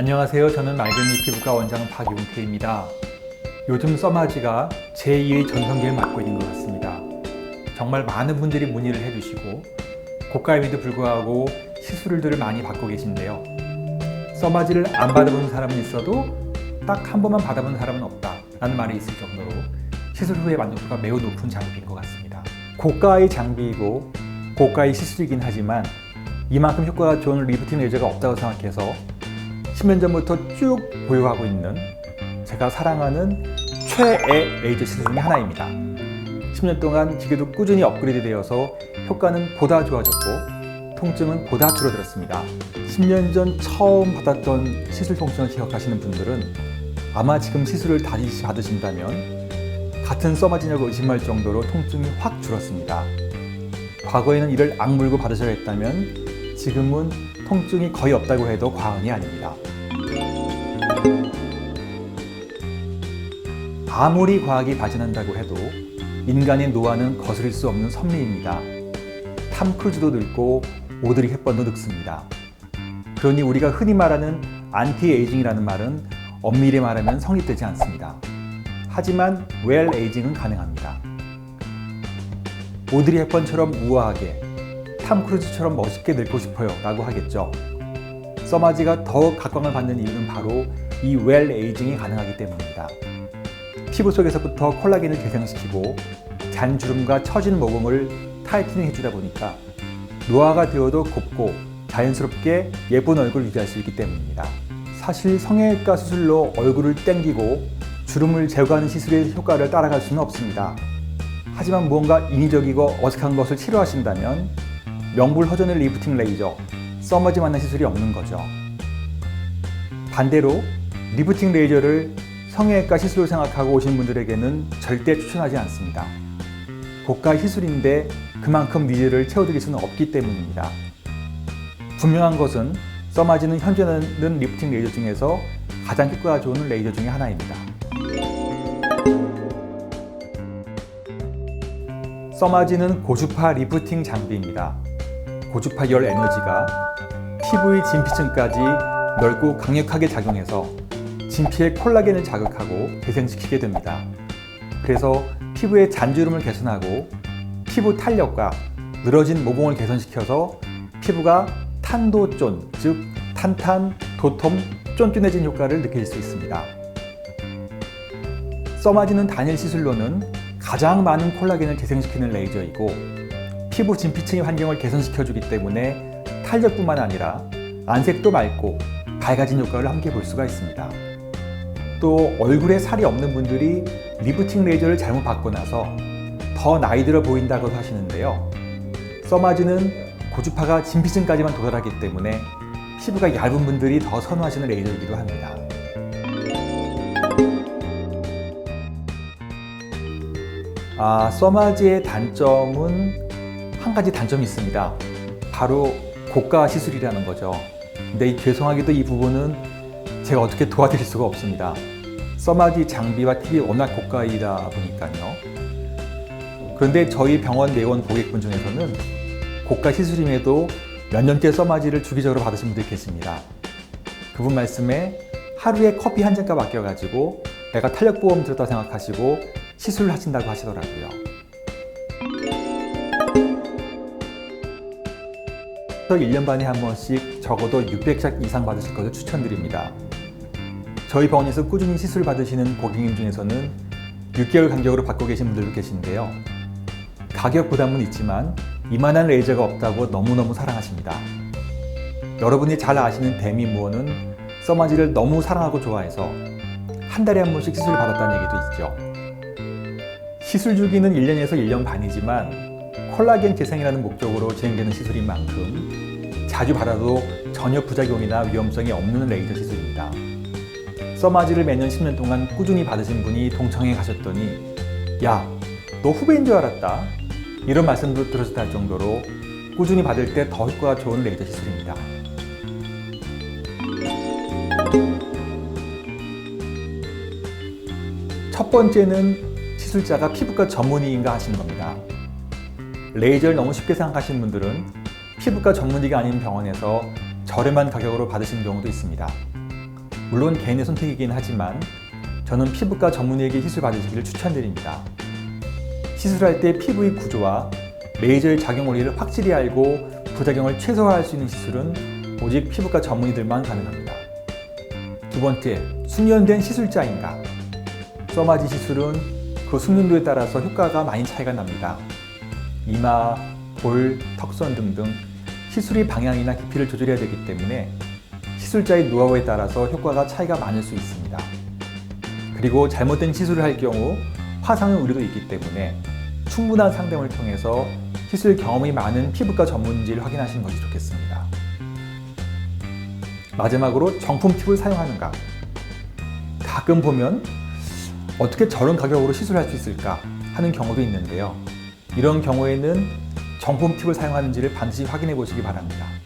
안녕하세요. 저는 맑은이 피부과 원장 박용태입니다. 요즘 써마지가 제2의 전성기를 맞고 있는 것 같습니다. 정말 많은 분들이 문의를 해주시고 고가임에도 불구하고 시술들을 많이 받고 계신데요. 써마지를 안 받아본 사람은 있어도 딱 한 번만 받아본 사람은 없다 라는 말이 있을 정도로 시술 후의 만족도가 매우 높은 장비인 것 같습니다. 고가의 장비이고 고가의 시술이긴 하지만 이만큼 효과가 좋은 리프팅 레이저가 없다고 생각해서 10년 전부터 쭉 보유하고 있는 제가 사랑하는 최애 레이저 시술 중에 하나입니다. 10년 동안 기계도 꾸준히 업그레이드 되어서 효과는 보다 좋아졌고 통증은 보다 줄어들었습니다. 10년 전 처음 받았던 시술 통증을 기억하시는 분들은 아마 지금 시술을 다시 받으신다면 같은 써마지냐고 의심할 정도로 통증이 확 줄었습니다. 과거에는 이를 악물고 받으셔야 했다면 지금은 통증이 거의 없다고 해도 과언이 아닙니다. 아무리 과학이 발전한다고 해도 인간의 노화는 거스를 수 없는 선미입니다. 탐 크루즈도 늙고 오드리 헵번도 늙습니다. 그러니 우리가 흔히 말하는 안티에이징이라는 말은 엄밀히 말하면 성립되지 않습니다. 하지만 웰 에이징은 가능합니다. 오드리 헵번처럼 우아하게, 탐 크루즈처럼 멋있게 늙고 싶어요 라고 하겠죠. 써마지가 더욱 각광을 받는 이유는 바로 이 웰 에이징이 가능하기 때문입니다. 피부 속에서부터 콜라겐을 개생시키고 잔주름과 처진 모공을 타이트닝 해주다 보니까 노화가 되어도 곱고 자연스럽게 예쁜 얼굴을 유지할 수 있기 때문입니다. 사실 성형외과 수술로 얼굴을 땡기고 주름을 제거하는 시술의 효과를 따라갈 수는 없습니다. 하지만 무언가 인위적이고 어색한 것을 치료하신다면 명불 허전의 리프팅 레이저, 써머지만한 시술이 없는 거죠. 반대로 리프팅 레이저를 성형외과 시술로 생각하고 오신 분들에게는 절대 추천하지 않습니다. 고가 시술인데 그만큼 니즈를 채워드릴 수는 없기 때문입니다. 분명한 것은 써마지는 현재는 리프팅 레이저 중에서 가장 효과가 좋은 레이저 중에 하나입니다. 써마지는 고주파 리프팅 장비입니다. 고주파 열 에너지가 피부의 진피층까지 넓고 강력하게 작용해서 진피의 콜라겐을 자극하고 배생시키게 됩니다. 그래서 피부의 잔주름을 개선하고 피부 탄력과 늘어진 모공을 개선시켜서 피부가 탄도쫀, 즉 탄탄, 도톰, 쫀쫀해진 효과를 느낄 수 있습니다. 써마지는 단일 시술로는 가장 많은 콜라겐을 재생시키는 레이저이고 피부 진피층의 환경을 개선시켜주기 때문에 탄력뿐만 아니라 안색도 맑고 밝아진 효과를 함께 볼 수가 있습니다. 또 얼굴에 살이 없는 분들이 리프팅 레이저를 잘못 받고 나서 더 나이 들어 보인다고 하시는데요. 써마지는 고주파가 진피층까지만 도달하기 때문에 피부가 얇은 분들이 더 선호하시는 레이저이기도 합니다. 아, 써마지의 단점은 한 가지 단점이 있습니다. 바로 고가 시술이라는 거죠. 근데 이 죄송하게도 이 부분은 제가 어떻게 도와드릴 수가 없습니다. 써마지 장비와 팁이 워낙 고가이다 보니까요. 그런데 저희 병원 내원 고객분 중에서는 고가 시술임에도 몇 년째 써마지를 주기적으로 받으신 분들이 계십니다. 그분 말씀에 하루에 커피 한 잔값 아껴가지고 내가 탄력보험 들었다 생각하시고 시술을 하신다고 하시더라고요. 그래서 1년 반에 한 번씩 적어도 600샷 이상 받으실 것을 추천드립니다. 저희 병원에서 꾸준히 시술 받으시는 고객님 중에서는 6개월 간격으로 받고 계신 분들도 계신데요. 가격 부담은 있지만 이만한 레이저가 없다고 너무너무 사랑하십니다. 여러분이 잘 아시는 데미 무어는 써마지를 너무 사랑하고 좋아해서 한 달에 한 번씩 시술을 받았다는 얘기도 있죠. 시술 주기는 1년에서 1년 반이지만 콜라겐 재생이라는 목적으로 진행되는 시술인 만큼 자주 받아도 전혀 부작용이나 위험성이 없는 레이저 시술입니다. 써마지를 매년 10년 동안 꾸준히 받으신 분이 동청에 가셨더니 야, 너 후배인 줄 알았다. 이런 말씀도 들으셨다 할 정도로 꾸준히 받을 때 더 효과가 좋은 레이저 시술입니다. 첫 번째는 시술자가 피부과 전문의인가 하시는 겁니다. 레이저를 너무 쉽게 생각하시는 분들은 피부과 전문의가 아닌 병원에서 저렴한 가격으로 받으시는 경우도 있습니다. 물론 개인의 선택이긴 하지만 저는 피부과 전문의에게 시술 받으시기를 추천드립니다. 시술할 때 피부의 구조와 레이저의 작용 원리를 확실히 알고 부작용을 최소화할 수 있는 시술은 오직 피부과 전문의들만 가능합니다. 두 번째, 숙련된 시술자인가? 써마지 시술은 그 숙련도에 따라서 효과가 많이 차이가 납니다. 이마, 볼, 턱선 등등 시술의 방향이나 깊이를 조절해야 되기 때문에 시술자의 노하우에 따라서 효과가 차이가 많을 수 있습니다. 그리고 잘못된 시술을 할 경우 화상의 우려도 있기 때문에 충분한 상담을 통해서 시술 경험이 많은 피부과 전문지를 확인하시는 것이 좋겠습니다. 마지막으로 정품 팁을 사용하는가? 가끔 보면 어떻게 저런 가격으로 시술할 수 있을까 하는 경우도 있는데요. 이런 경우에는 정품 팁을 사용하는지를 반드시 확인해 보시기 바랍니다.